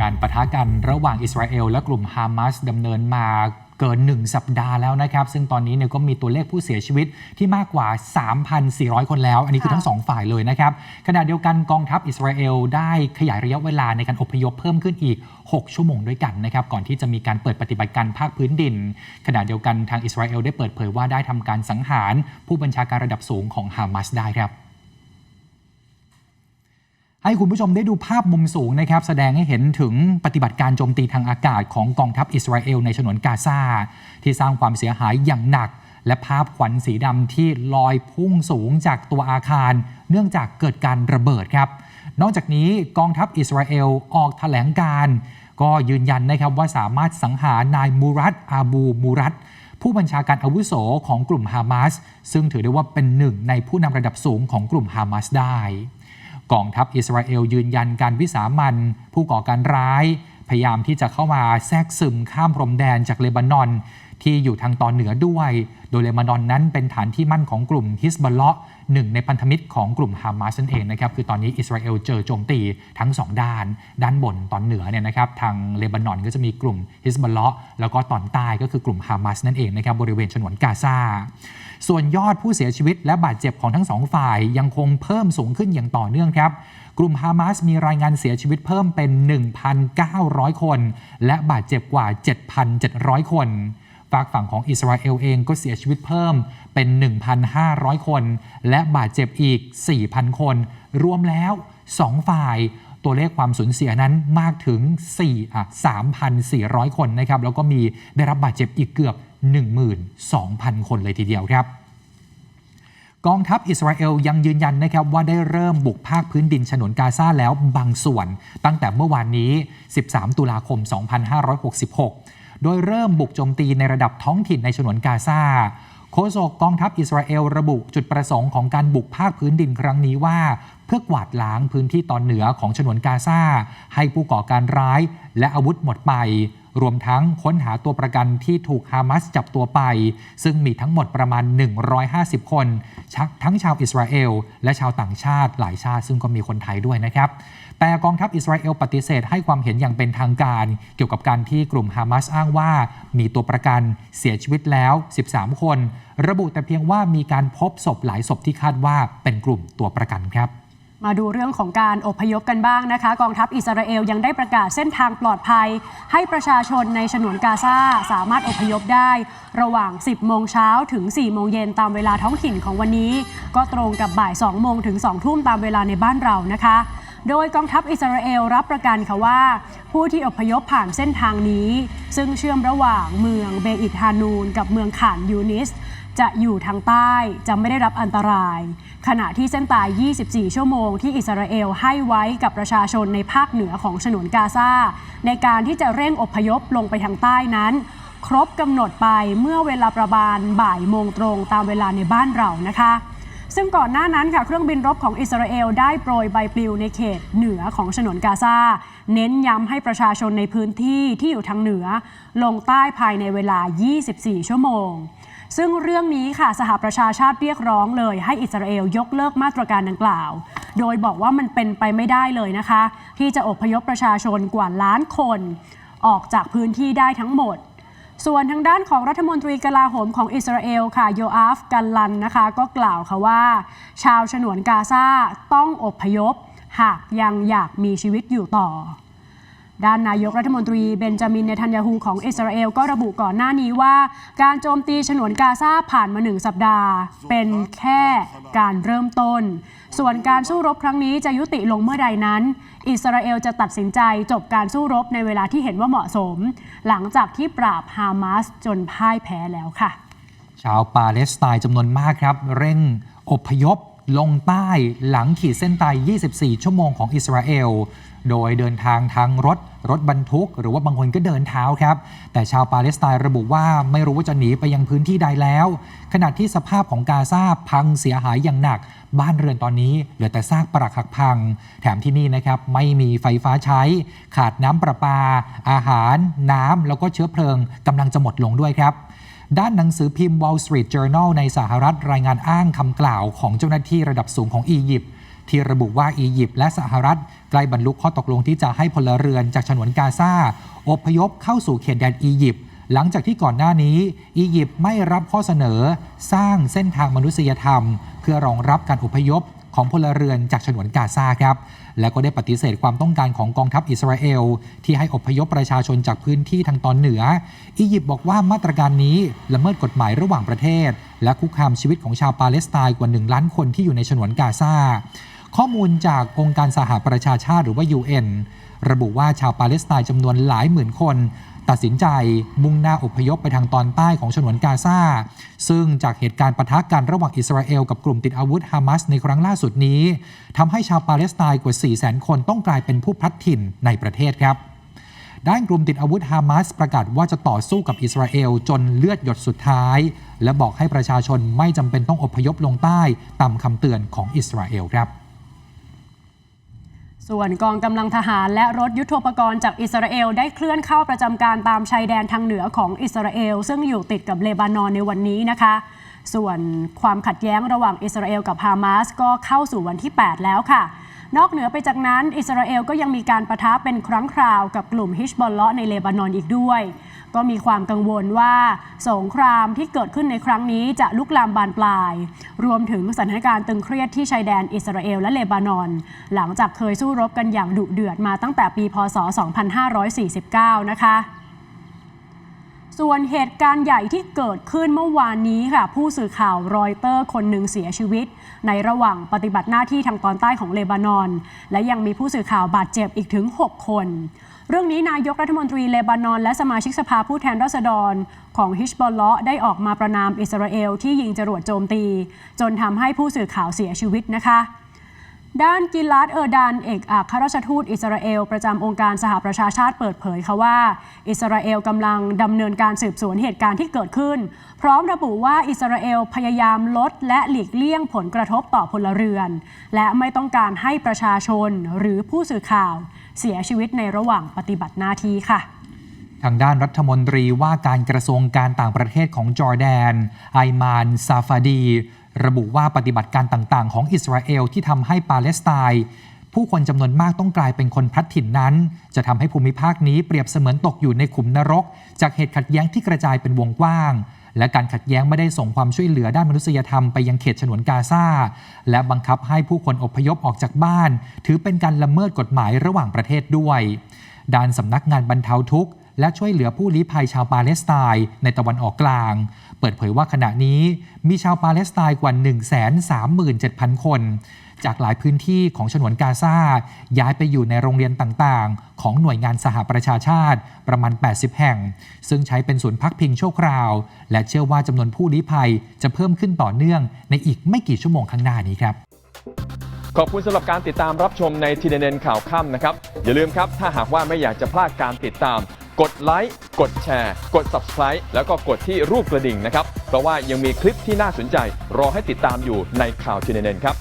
การปะทะกันระหว่างอิสราเอลและกลุ่มฮามาสดำเนินมาเกิน 1 สัปดาห์แล้วนะครับ ซึ่งตอนนี้เนี่ยก็มีตัวเลขผู้เสียชีวิตที่มากกว่า 3,400 คนแล้ว อันนี้คือค่ะทั้งสองฝ่ายเลยนะครับ ขณะเดียวกันกองทัพอิสราเอลได้ขยายระยะเวลาในการอพยพเพิ่มขึ้นอีก 6 ชั่วโมงด้วยกันนะครับ ก่อนที่จะมีการเปิดปฏิบัติการภาคพื้นดิน ขณะเดียวกันทางอิสราเอลได้เปิดเผยว่าได้ทำการสังหาร ผู้บัญชาการระดับสูงของฮามาสได้ครับ ให้คุณผู้ชมได้ดูภาพมุมสูงนะครับ แสดงให้เห็นถึงปฏิบัติการโจมตีทางอากาศของกองทัพอิสราเอลในฉนวนกาซาที่สร้างความเสียหายอย่างหนัก และภาพควันสีดำที่ลอยพุ่งสูงจากตัวอาคาร เนื่องจากเกิดการระเบิดครับ นอกจากนี้กองทัพอิสราเอลออกแถลงการก็ยืนยันนะครับว่าสามารถสังหารนายมูรัตอาบูมูรัตผู้บัญชาการอาวุโสของกลุ่มฮามาสซึ่งถือได้ว่าเป็นหนึ่งในผู้นำระดับสูงของกลุ่มฮามาสได้ กองทัพอิสราเอลยืนยันการวิสามันผู้ก่อการร้าย พยายามที่จะเข้ามาแทรกซึมข้ามพรมแดนจากเลบานอน ที่อยู่ทางตอนเหนือด้วย โดยเลบานอนนั้นเป็นฐานที่มั่นของกลุ่มฮิสบอลเลาะห์หนึ่งในพันธมิตรของกลุ่มฮามาสนั่นเองนะครับคือตอนนี้อิสราเอลเจอโจมตีทั้งสองด้าน ด้านบนตอนเหนือเนี่ยนะครับทางเลบานอนก็จะมีกลุ่มฮิสบอลเลาะห์แล้วก็ตอนใต้ก็คือกลุ่มฮามาสนั่นเองนะครับบริเวณฉนวนกาซาส่วนยอดผู้เสียชีวิตและบาดเจ็บของทั้งสองฝ่ายยังคงเพิ่มสูงขึ้นอย่างต่อเนื่องครับ กลุ่มฮามาสมีรายงานเสียชีวิตเพิ่มเป็น 1,900 คน และบาดเจ็บกว่า 7,700 คนฝากฝั่งของอิสราเอลเองก็เสียชีวิตเพิ่มเป็น 1,500 คน และบาดเจ็บอีก 4,000 คน รวมแล้ว 2 ฝ่าย ตัวเลขความสูญเสียนั้นมากถึง4อะ3,400 คนนะครับ แล้วก็มีได้รับบาดเจ็บอีกเกือบ 12,000 คนเลยทีเดียวครับ กองทัพอิสราเอลยังยืนยันนะครับว่าได้เริ่มบุกภาคพื้นดินฉนวนกาซาแล้วบางส่วน ตั้งแต่เมื่อวานนี้ 13 ตุลาคม 2566 โดยเริ่มบุกโจมตีในระดับท้องถิ่นในฉนวนกาซาโฆษกกองทัพอิสราเอลระบุจุดประสงค์ของการบุกภาคพื้นดินครั้งนี้ว่า เพื่อกวาดล้างพื้นที่ตอนเหนือของฉนวนกาซาให้ผู้ก่อการร้ายและอาวุธหมดไป รวมทั้งค้นหาตัวประกันที่ถูกฮามาสจับตัวไป ซึ่งมีทั้งหมดประมาณ 150 คนทั้งชาวอิสราเอลและชาวต่างชาติหลายชาติ ซึ่งก็มีคนไทยด้วยนะครับแต่กองทัพอิสราเอลปฏิเสธให้ความเห็นอย่างเป็นทางการ เกี่ยวกับการที่กลุ่มฮามาสอ้างว่า มีตัวประกันเสียชีวิตแล้ว 13 คน ระบุแต่เพียงว่ามีการพบศพหลายศพที่คาดว่าเป็นกลุ่มตัวประกันครับ มาดูเรื่องของการอพยพกันบ้างนะคะ กองทัพอิสราเอลยังได้ประกาศเส้นทางปลอดภัย ให้ประชาชนในฉนวนกาซาสามารถอพยพได้ ระหว่าง 10 โมงเช้าถึง 4 โมงเย็นตามเวลาท้องถิ่นของวันนี้ ก็ตรงกับบ่าย 2 โมงถึง 2 ทุ่มตามเวลาในบ้านเรานะคะ โดยกองทัพอิสราเอลรับประกันค่ะว่า ผู้ที่อพยพผ่านเส้นทางนี้ ซึ่งเชื่อมระหว่างเมืองเบอิทฮานูน กับเมืองข่านยูนิส จะอยู่ทางใต้จะไม่ได้รับอันตราย ขณะที่เส้นตาย 24 ชั่วโมงที่อิสราเอลให้ไว้กับประชาชนในภาคเหนือของฉนวนกาซาในการที่จะเร่งอพยพลงไปทางใต้นั้น ครบกำหนดไปเมื่อเวลาประมาณบ่ายโมงตรงตามเวลาในบ้านเรานะคะซึ่งก่อนหน้านั้นค่ะเครื่องบินรบของอิสราเอลได้โปรยใบปลิวในเขตเหนือของฉนวนกาซา เน้นย้ำให้ประชาชนในพื้นที่ที่อยู่ทางเหนือ ลงใต้ภายในเวลา 24 ชั่วโมง ซึ่งเรื่องนี้ค่ะสหประชาชาติเรียกร้องเลย ให้อิสราเอลยกเลิกมาตรการดังกล่าว โดยบอกว่ามันเป็นไปไม่ได้เลยนะคะ ที่จะอพยพประชาชนกว่าล้านคน ออกจากพื้นที่ได้ทั้งหมด ส่วนทางด้านของรัฐมนตรีกลาโหมของอิสราเอลค่ะโยอาฟกันลันนะคะ ก็กล่าวค่ะว่า ชาวฉนวนกาซาต้องอพยพ หากยังอยากมีชีวิตอยู่ต่อ ด้านนายกรัฐมนตรีเบนจามินเนทันยาฮูของอิสราเอลก็ระบุก่อนหน้านี้ว่า การโจมตีฉนวนกาซาผ่านมาหนึ่งสัปดาห์ เป็นแค่การเริ่มต้น ส่วนการสู้รบครั้งนี้จะยุติลงเมื่อใดนั้น อิสราเอลจะตัดสินใจจบการสู้รบในเวลาที่เห็นว่าเหมาะสม หลังจากที่ปราบฮามาสจนพ่ายแพ้แล้วค่ะ ชาวปาเลสไตน์จำนวนมากครับ เร่งอพยพลงใต้หลังขีดเส้นตาย 24 ชั่วโมงของอิสราเอล โดยเดินทางทางรถ รถบรรทุก หรือว่าบางคนก็เดินเท้าครับ แต่ชาวปาเลสไตน์ระบุว่าไม่รู้ว่าจะหนีไปยังพื้นที่ใดแล้ว ขณะที่สภาพของกาซาพังเสียหายอย่างหนัก บ้านเรือนตอนนี้เหลือแต่ซากปรักหักพัง แถมที่นี่นะครับไม่มีไฟฟ้าใช้ ขาดน้ำประปา อาหาร น้ำแล้วก็เชื้อเพลิงกำลังจะหมดลงด้วยครับด้านหนังสือพิมพ์ Wall Street Journal ในสหรัฐรายงานอ้างคำกล่าวของเจ้าหน้าที่ระดับสูงของอียิปต์ ที่ระบุว่าอียิปต์และสหรัฐใกล้บรรลุข้อตกลงที่จะให้พลเรือนจากฉนวนกาซาอพยพเข้าสู่เขตแดนอียิปต์หลังจากที่ก่อนหน้านี้ อียิปต์ไม่รับข้อเสนอสร้างเส้นทางมนุษยธรรม เพื่อรองรับการอพยพของพลเรือนจากฉนวนกาซาครับ และก็ได้ปฏิเสธความต้องการของกองทัพอิสราเอล ที่ให้อพยพประชาชนจากพื้นที่ทางตอนเหนือ อียิปต์บอกว่ามาตรการนี้ละเมิดกฎหมายระหว่างประเทศ และคุกคามชีวิตของชาวปาเลสไตน์กว่า 1 ล้านคนที่อยู่ในฉนวนกาซา ข้อมูลจากองค์การสหประชาชาติหรือว่า UN ระบุว่าชาวปาเลสไตน์จำนวนหลายหมื่นคน ตัดสินใจมุ่งหน้าอพยพไปทางตอนใต้ของฉนวนกาซาซึ่งจากเหตุการณ์ปะทะกันระหว่างอิสราเอลกับกลุ่มติดอาวุธฮามาสในครั้งล่าสุดนี้ทำให้ชาวปาเลสไตน์กว่า 4 0 0 0 0 0 คนต้องกลายเป็นผู้พลัดถิ่นในประเทศครับด้านกลุ่มติดอาวุธฮามาสประกาศว่าจะต่อสู้กับอิสราเอลจนเลือดหยดสุดท้าย และบอกให้ประชาชนไม่จำเป็นต้องอพยพลงใต้ตามคำเตือนของอิสราเอลครับ ส่วนกองกำลังทหารและรถยุทโธปกรณ์จากอิสราเอลได้เคลื่อนเข้าประจำการตามชายแดนทางเหนือของอิสราเอล ซึ่งอยู่ติดกับเลบานอนในวันนี้นะคะ ส่วนความขัดแย้งระหว่างอิสราเอลกับฮามาสก็เข้าสู่วันที่ 8 แล้วค่ะ นอกเหนือไปจากนั้น อิสราเอลก็ยังมีการประทะเป็นครั้งคราวกับกลุ่มฮิชบอลเลาะในเลบานอนอีกด้วย ก็มีความกังวลว่าสงครามที่เกิดขึ้นในครั้งนี้จะลุกลามบานปลาย รวมถึงสถานการณ์ตึงเครียดที่ชายแดนอิสราเอลและเลบานอน หลังจากเคยสู้รบกันอย่างดุเดือดมาตั้งแต่ปีพศ 2549 นะคะส่วนเหตุการณ์ใหญ่ที่เกิดขึ้นเมื่อวานนี้ค่ะ ผู้สื่อข่าวรอยเตอร์คนหนึ่งเสียชีวิต ในระหว่างปฏิบัติหน้าที่ทางตอนใต้ของเลบานอน และยังมีผู้สื่อข่าวบาดเจ็บอีกถึง 6 คน เรื่องนี้นายกรัฐมนตรีเลบานอน และสมาชิกสภาผู้แทนราษฎร ของฮิชบอลเลาะได้ออกมาประนามอิสราเอลที่ยิงจรวดโจมตี จนทำให้ผู้สื่อข่าวเสียชีวิตนะคะ ด้านกิลาดเออร์ดานเอกอัครราชทูตอิสราเอล ประจำองค์การสหประชาชาติเปิดเผยค่ะว่า อิสราเอลกำลังดำเนินการสืบสวนเหตุการณ์ที่เกิดขึ้น พร้อมระบุว่าอิสราเอลพยายามลดและหลีกเลี่ยงผลกระทบต่อพลเรือน และไม่ต้องการให้ประชาชนหรือผู้สื่อข่าว เสียชีวิตในระหว่างปฏิบัติหน้าที่ค่ะทางด้านรัฐมนตรีว่าการกระทรวงการต่างประเทศของจอร์แดน ไอมาน ซาฟาดี ระบุว่าปฏิบัติการต่างๆ ของอิสราเอลที่ทำให้ปาเลสไตน์ผู้คนจำนวนมากต้องกลายเป็นคนพลัดถิ่นนั้น จะทำให้ภูมิภาคนี้เปรียบเสมือนตกอยู่ในขุมนรก จากเหตุขัดแย้งที่กระจายเป็นวงกว้าง และการขัดแย้งไม่ได้ส่งความช่วยเหลือด้านมนุษยธรรมไปยังเขตฉนวนกาซาและบังคับให้ผู้คนอพยพออกจากบ้าน ถือเป็นการละเมิดกฎหมายระหว่างประเทศด้วยด้านสำนักงานบรรเทาทุกข์ และช่วยเหลือผู้ลี้ภัยชาวปาเลสไตน์ในตะวันออกกลาง เปิดเผยว่าขณะนี้มีชาวปาเลสไตน์กว่า 137,000 คน จากหลายพื้นที่ของฉนวนกาซาย้ายไปอยู่ในโรงเรียนต่างๆ ของหน่วยงานสหประชาชาติประมาณ 80 แห่ง ซึ่งใช้เป็นศูนย์พักพิงชั่วคราว และเชื่อว่าจำนวนผู้ลี้ภัยจะเพิ่มขึ้นต่อเนื่องในอีกไม่กี่ชั่วโมงข้างหน้านี้ครับขอบคุณสำหรับการติดตามรับชมในทีเด็นข่าวค่ำนะครับ อย่าลืมครับ ถ้าหากว่าไม่อยากจะพลาดการติดตาม กดไลค์กดแชร์ กด Subscribe แล้วก็กดที่รูปกระดิ่งนะครับ เพราะว่ายังมีคลิปที่น่าสนใจรอให้ติดตามอยู่ในข่าวทีเน็นครับ